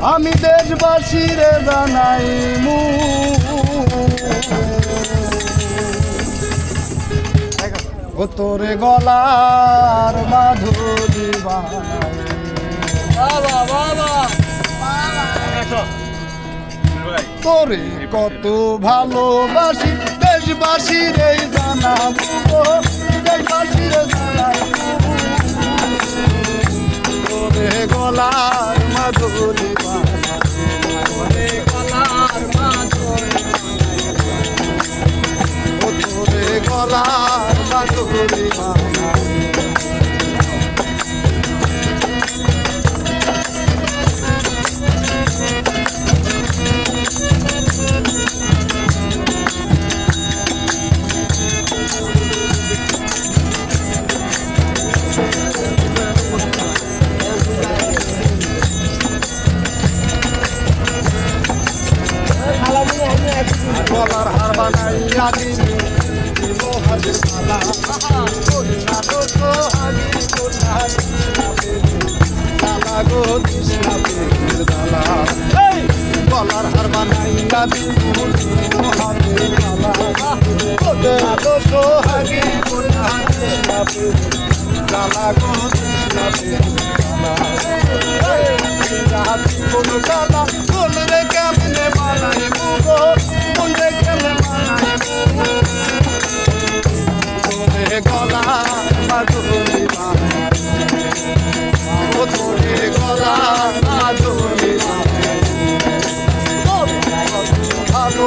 আমি দেশবাসীরে জানাই মু। ও তোরে গলার মাধুরী বানাই। তোরে কত ভালোবাসি দেশবাসী রে জানাব গো, দেশবাসী রে জানাব দিবি মোহাজের মালা কন্যা তো সোহাগী কন্যা লালা গো কৃষ্ণা প্রেমের দালা! গলার হার বানাইয়া দিবি মোহাজের মালা কন্যা তো সোহাগী কন্যা কৃষ্ণা প্রেমের লালা গো কৃষ্ণা প্রেমের দালা এই! কোন কালা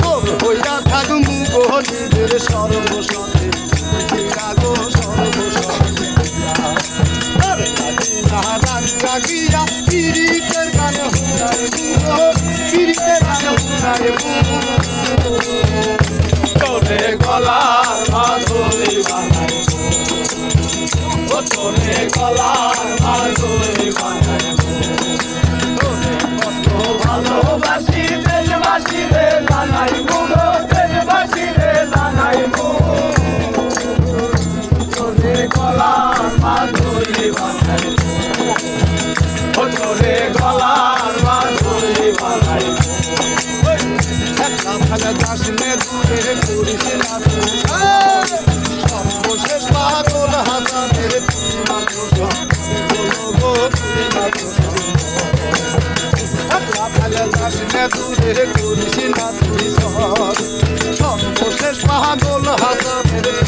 তোর হইয়া থাক মুগলের সর্বস্বতে গো সর্বস্বতে লাগিয়া পিরিতের হুনার মুগো পিরিতের হুনার তোরে গলার মাধুরী বানাই দূরে করিস সর্বশেষ পাগল হাসানের তুই মাত্র গো তুই মাত্র একটা ভালো দাস নে দূরে করিস না হাসানের তুই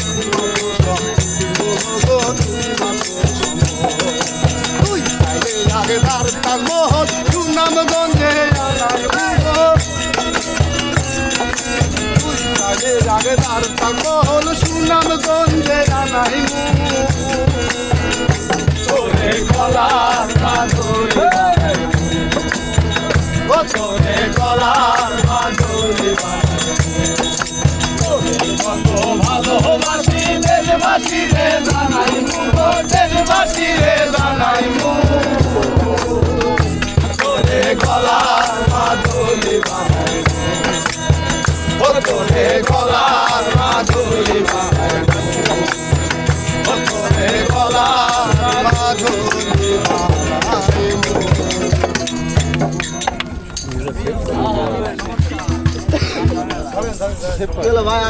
চাইলে সকল সুনাম গঞ্জে জানাই তোরে গলার তোরে কত ভালোবাসি দেশবাসী রে ভাই